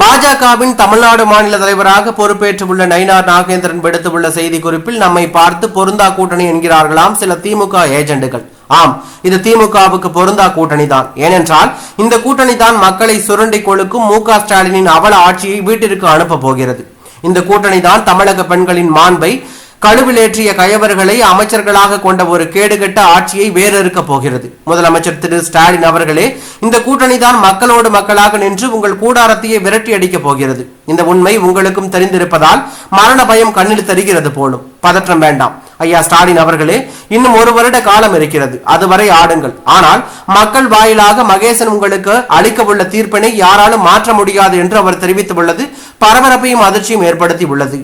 பாஜகவின் தமிழ்நாடு மாநில தலைவராக பொறுப்பேற்றுள்ள நயினார் நாகேந்திரன் விடுத்துள்ள செய்தி குறிப்பில் நம்மை பார்த்து பொருந்தா கூட்டணி என்கிறார்களாம் சில திமுக ஏஜெண்டுகள். ஆம் இது திமுகவுக்கு பொருந்தா கூட்டணி தான். ஏனென்றால் இந்த கூட்டணி தான் மக்களை சுரண்டி கொழுக்கும் மு ஸ்டாலினின் அவல ஆட்சியை வீட்டிற்கு அனுப்ப போகிறது. இந்த கூட்டணி தான் தமிழக பெண்களின் மாண்பை கழுவிலேற்றிய கயவர்களை அமைச்சர்களாக கொண்ட ஒரு கேடுகட்ட ஆட்சியை வேறறுக்க போகிறது. முதலமைச்சர் திரு ஸ்டாலின் அவர்களே இந்த கூட்டணி தான் மக்களோடு மக்களாக நின்று உங்கள் கூடாரத்தையே விரட்டி அடிக்கப் போகிறது. இந்த உண்மை உங்களுக்கும் தெரிந்திருப்பதால் மரண பயம் கண்ணில் தெரிகிறது போலும். பதற்றம் வேண்டாம். ஐயா ஸ்டாலின் அவர்களே இன்னும் ஒரு வருட காலம் இருக்கிறது. அதுவரை ஆடுங்கள். ஆனால் மக்கள் வாயிலாக மகேசன் உங்களுக்கு அளிக்க உள்ள தீர்ப்பினை யாராலும் மாற்ற முடியாது என்று அவர் தெரிவித்துள்ளது. பரபரப்பையும் அதிர்ச்சியும் ஏற்படுத்தி உள்ளது